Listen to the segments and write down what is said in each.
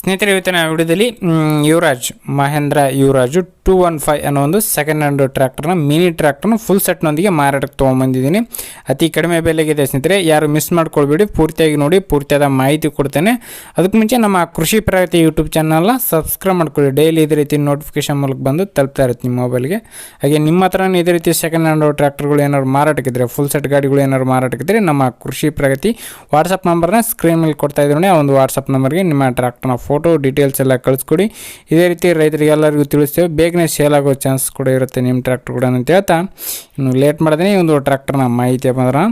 ಸ್ನೇಹಿತರೆ, ಇವತ್ತಿನ ವಿಡಿಯೋದಲ್ಲಿ Yuvraj, Mahindra Yuvraj two one five ಅನ್ನೋ ಒಂದು ಸೆಕೆಂಡ್ ಹ್ಯಾಂಡ್ ಟ್ರ್ಯಾಕ್ಟರ್ನ ಮಿನಿ ಟ್ರ್ಯಾಕ್ಟರ್ನ ಫುಲ್ ಸೆಟ್ನೊಂದಿಗೆ ಮಾರಾಟಕ್ಕೆ ತೊಗೊಂಬಂದಿದ್ದೀನಿ ಅತಿ ಕಡಿಮೆ ಬೆಲೆಗಿದೆ ಸ್ನೇಹಿತರೆ, ಯಾರು ಮಿಸ್ ಮಾಡ್ಕೊಳ್ಬೇಡಿ, ಪೂರ್ತಿಯಾಗಿ ನೋಡಿ, ಪೂರ್ತಿಯಾದ ಮಾಹಿತಿ ಕೊಡ್ತೇನೆ. ಅದಕ್ಕೆ ಮುಂಚೆ ನಮ್ಮ ಕೃಷಿ ಪ್ರಗತಿ ಯೂಟ್ಯೂಬ್ ಚಾನಲ್ನ ಸಬ್ಸ್ಕ್ರೈಬ್ ಮಾಡ್ಕೊಳ್ಳಿ. ಡೈಲಿ ಇದೇ ರೀತಿ ನೋಟಿಫಿಕೇಶನ್ ಮೂಲಕ ಬಂದು ತಲುಪ್ತಾ ಇರುತ್ತೆ ನಿಮ್ಮ ಮೊಬೈಲ್ಗೆ ಹಾಗೆ ನಿಮ್ಮ ಹತ್ರನೇ ಇದೇ ರೀತಿ ಸೆಕೆಂಡ್ ಹ್ಯಾಂಡ್ ಟ್ರ್ಯಾಕ್ಟರ್ಗಳು ಏನಾದ್ರು ಮಾರಾಟಕ್ಕಿದ್ರೆ ಫುಲ್ ಸೆಟ್ ಗಾಡಿಗಳು ಏನಾದ್ರು ಮಾರಾಟಕ್ಕಿದ್ರೆ ನಮ್ಮ ಕೃಷಿ ಪ್ರಗತಿ ವಾಟ್ಸಪ್ ನಂಬರ್ನ ಸ್ಕ್ರೀನ್ ಮೇಲೆ ಕೊಡ್ತಾ ಇದ್ದೀನಿ. ಆ ಒಂದು ವಾಟ್ಸಪ್ ನಂಬರ್ಗೆ ನಿಮ್ಮ ಟ್ರ್ಯಾಕ್ಟರ್ನ ಫೋಟೋ ಡೀಟೇಲ್ಸ್ ಎಲ್ಲ ಕಳಿಸ್ಕೊಡಿ. ಇದೇ ರೀತಿ ರೈತರಿಗೆ ಎಲ್ಲರಿಗೂ ತಿಳಿಸ್ತೇವೆ. ಬೇಗನೆ ಸೇಲ್ ಆಗೋ ಚಾನ್ಸ್ ಕೂಡ ಇರುತ್ತೆ ನಿಮ್ಮ ಟ್ರ್ಯಾಕ್ಟರ್ ಕೂಡ ಅಂತ ಹೇಳ್ತಾ. ಇನ್ನು ಲೇಟ್ ಮಾಡಿದ್ರೆ ಈ ಒಂದು ಟ್ರ್ಯಾಕ್ಟರ್ನ ಮಾಹಿತಿ ಬಂದ್ರೆ.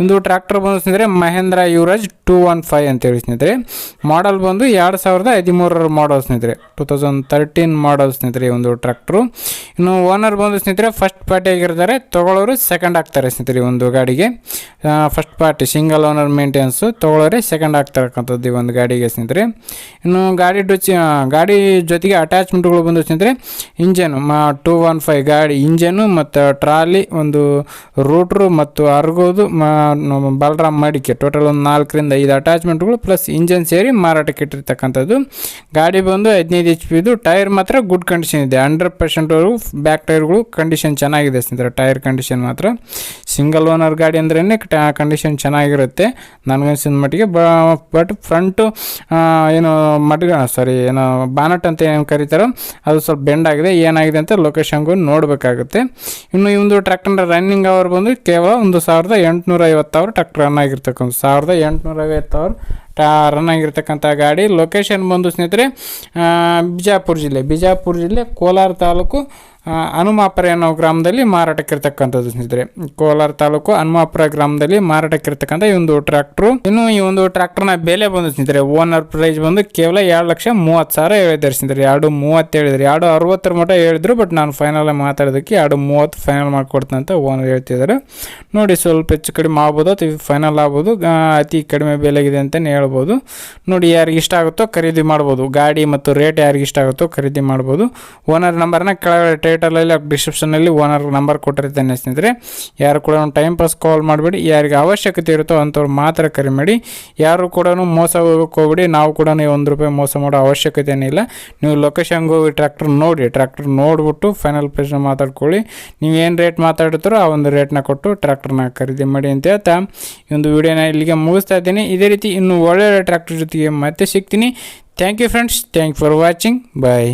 ಒಂದು ಟ್ರ್ಯಾಕ್ಟರ್ ಬಂದು ಸ್ನೇಹಿತರೆ, Mahindra Yuvraj two one five ಅಂತೇಳಿ ಸ್ನೇಹಿತರೆ. ಮಾಡಲ್ ಬಂದು ಎರಡು ಸಾವಿರದ ಹದಿಮೂರರ ಮಾಡಲ್ ಸ್ನೇಹಿತರೆ. ಟೂ ತೌಸಂಡ್ ತರ್ಟೀನ್ ಮಾಡಲ್ ಸ್ನೇಹಿತರೆ ಒಂದು ಟ್ರ್ಯಾಕ್ಟ್ರು ಇನ್ನು ಓನರ್ ಬಂದು ಸ್ನೇಹಿತರೆ ಫಸ್ಟ್ ಪಾರ್ಟಿ ಆಗಿರ್ತಾರೆ. ತೊಗೊಳ್ಳೋರು ಸೆಕೆಂಡ್ ಆಗ್ತಾರೆ ಸ್ನೇಹಿತರೆ ಒಂದು ಗಾಡಿಗೆ. First party single owner maintenance ತೊಗೊಳ್ಳೋರೆ second ಆಗ್ತಾರಕ್ಕಂಥದ್ದು ಈ ಒಂದು ಗಾಡಿಗೆ ಸ್ನೇಹಿತರೆ. ಇನ್ನು ಗಾಡಿ ಡೊಚ್ಚಿ ಗಾಡಿ ಜೊತೆಗೆ ಅಟ್ಯಾಚ್ಮೆಂಟ್ಗಳು ಬಂದು ಸ್ನೇಹಿತರೆ ಇಂಜನು ಮಾ, ಟೂ ಒನ್ ಫೈವ್ ಗಾಡಿ ಇಂಜನು ಮತ್ತು ಟ್ರಾಲಿ, ಒಂದು ರೂಟ್ರು ಮತ್ತು ಅರ್ಗೋದು ಮ- ಬಲರಾಮ್ ಮಡಿಕೆ. ಟೋಟಲ್ ಒಂದು ನಾಲ್ಕರಿಂದ ಐದು ಅಟ್ಯಾಚ್ಮೆಂಟ್ಗಳು ಪ್ಲಸ್ ಇಂಜನ್ ಸೇರಿ ಮಾರಾಟಕ್ಕೆ ಇಟ್ಟಿರ್ತಕ್ಕಂಥದ್ದು. ಗಾಡಿ ಬಂದು ಹದಿನೈದು ಎಚ್ ಪಿದು ಟೈರ್ ಮಾತ್ರ ಗುಡ್ ಕಂಡೀಷನ್ ಇದೆ. ಹಂಡ್ರೆಡ್ ಪರ್ಸೆಂಟ್ವರೆಗೂ ಬ್ಯಾಕ್ ಟೈರ್ಗಳು ಕಂಡೀಷನ್ ಚೆನ್ನಾಗಿದೆ ಸ್ನೇಹಿತರೆ ಟೈರ್ ಕಂಡೀಷನ್ ಮಾತ್ರ. ಸಿಂಗಲ್ ಓನರ್ ಗಾಡಿ ಅಂದ್ರೇ ಕಂಡೀಷನ್ ಚೆನ್ನಾಗಿರುತ್ತೆ. ನನಗನ್ಸಿದ ಮಟ್ಟಿಗೆ ಬಟ್ ಫ್ರಂಟು ಏನು ಮಡ್ಗ ಸಾರಿ ಏನು ಬಾನಟ್ ಅಂತ ಏನು ಕರೀತಾರೋ ಅದು ಸ್ವಲ್ಪ ಬೆಂಡ್ ಆಗಿದೆ. ಏನಾಗಿದೆ ಅಂತ ಲೊಕೇಶನ್ಗೂ ನೋಡಬೇಕಾಗುತ್ತೆ. ಇನ್ನು ಈ ಒಂದು ಟ್ರ್ಯಾಕ್ಟರ್ ರನ್ನಿಂಗ್ ಅವರ್ ಬಂದು ಕೇವಲ ಒಂದು ಸಾವಿರದ ಎಂಟುನೂರ ಐವತ್ತು ಅವರ್ ಟಕ್ ರನ್ ಆಗಿರ್ತಕ್ಕಂಥ ಸಾವಿರದ ಎಂಟುನೂರ ಐವತ್ತು ಅವರ್ ರನ್ ಆಗಿರ್ತಕ್ಕಂಥ ಗಾಡಿ. ಲೊಕೇಶನ್ ಬಂದು ಸ್ನೇಹಿತರೆ ಬಿಜಾಪುರ ಜಿಲ್ಲೆ. ಬಿಜಾಪುರ ಜಿಲ್ಲೆ ಕೋಲಾರ ತಾಲೂಕು ಹನುಮಾಪುರ ಅನ್ನೋ ಗ್ರಾಮದಲ್ಲಿ ಮಾರಾಟಕ್ಕಿರ್ತಕ್ಕಂಥದ್ದು ಸ್ನೇಹಿತರೆ. ಕೋಲಾರ ತಾಲೂಕು ಹನುಮಾಪುರ ಗ್ರಾಮದಲ್ಲಿ ಮಾರಾಟಕ್ಕಿರ್ತಕ್ಕಂಥ ಈ ಒಂದು ಟ್ರ್ಯಾಕ್ಟ್ರು ಇನ್ನು ಈ ಒಂದು ಟ್ರ್ಯಾಕ್ಟರ್ನ ಬೆಲೆ ಬಂದು ಸ್ನೇಹಿತರೆ ಓನರ್ ಪ್ರೈಸ್ ಬಂದು ಕೇವಲ ಎರಡು ಲಕ್ಷ ಮೂವತ್ತು ಸಾವಿರ ಹೇಳಿದ್ದಾರೆ ಸ್ನೇಹಿತರೆ. ಎರಡು ಮೂವತ್ತು ಹೇಳಿದ್ರು ಎರಡು ಅರವತ್ತರ ಮಟ್ಟ ಹೇಳಿದ್ರು ಬಟ್ ನಾನು ಫೈನಲ್ ಮಾತಾಡೋದಕ್ಕೆ ಎರಡು ಮೂವತ್ತು ಫೈನಲ್ ಮಾಡಿಕೊಡ್ತೀನಿ ಅಂತ ಓನರ್ ಹೇಳ್ತಿದ್ದಾರೆ. ನೋಡಿ, ಸ್ವಲ್ಪ ಹೆಚ್ಚು ಕಡಿಮೆ ಆಗ್ಬೋದು ಅಥವಾ ಫೈನಲ್ ಆಗ್ಬೋದು. ಅತಿ ಕಡಿಮೆ ಬೆಲೆಗಿದೆ ಅಂತಲೇ ಹೇಳ್ಬೋದು. ನೋಡಿ, ಯಾರಿಗೆ ಇಷ್ಟ ಆಗುತ್ತೋ ಖರೀದಿ ಮಾಡ್ಬೋದು. ಗಾಡಿ ಮತ್ತು ರೇಟ್ ಯಾರಿಗೆ ಇಷ್ಟ ಆಗುತ್ತೋ ಖರೀದಿ ಮಾಡ್ಬೋದು. ಓನರ್ ನಂಬರ್ನ ಕೆಳಗಡೆ ಟೈಟಲಲ್ಲಿ ಡಿಸ್ಕ್ರಿಪ್ಷನಲ್ಲಿ ಓನರ್ ನಂಬರ್ ಕೊಟ್ಟಿರ್ತೇನೆ ಸ್ನೇಹಿತರೆ. ಯಾರು ಕೂಡ ಟೈಮ್ ಪಾಸ್ ಕಾಲ್ ಮಾಡಬೇಡಿ. ಯಾರಿಗೆ ಅವಶ್ಯಕತೆ ಇರುತ್ತೋ ಅಂಥವ್ರು ಮಾತ್ರ ಕರೆ ಮಾಡಿ. ಯಾರು ಕೂಡ ಮೋಸ ಹೋಗೋಕೆ ಹೋಗ್ಬೇಡಿ. ನಾವು ಕೂಡ ಒಂದು ರೂಪಾಯಿ ಮೋಸ ಮಾಡೋ ಅವಶ್ಯಕತೆ ಏನಿಲ್ಲ ನೀವು ಲೊಕೇಶನ್ಗೆ ಹೋಗಿ ಟ್ರ್ಯಾಕ್ಟರ್ ನೋಡಿ ಟ್ರ್ಯಾಕ್ಟರ್ ನೋಡಿಬಿಟ್ಟು ಫೈನಲ್ ಪ್ರೈಸ್ನ ಮಾತಾಡ್ಕೊಳ್ಳಿ. ನೀವು ಏನು ರೇಟ್ ಮಾತಾಡ್ತಾರೋ ಆ ಒಂದು ರೇಟ್ನ ಕೊಟ್ಟು ಟ್ರ್ಯಾಕ್ಟರ್ನ ಖರೀದಿ ಮಾಡಿ ಅಂತ ಹೇಳ್ತಾ ಈ ಒಂದು ವಿಡಿಯೋನ ಇಲ್ಲಿಗೆ ಮುಗಿಸ್ತಾ ಇದ್ದೀನಿ. ಇದೇ ರೀತಿ ಇನ್ನು ಒಳ್ಳೆಯ ಟ್ರ್ಯಾಕ್ಟರ್ ಜೊತೆಗೆ ಮತ್ತೆ ಸಿಗ್ತೀನಿ. Thank you friends thank for watching bye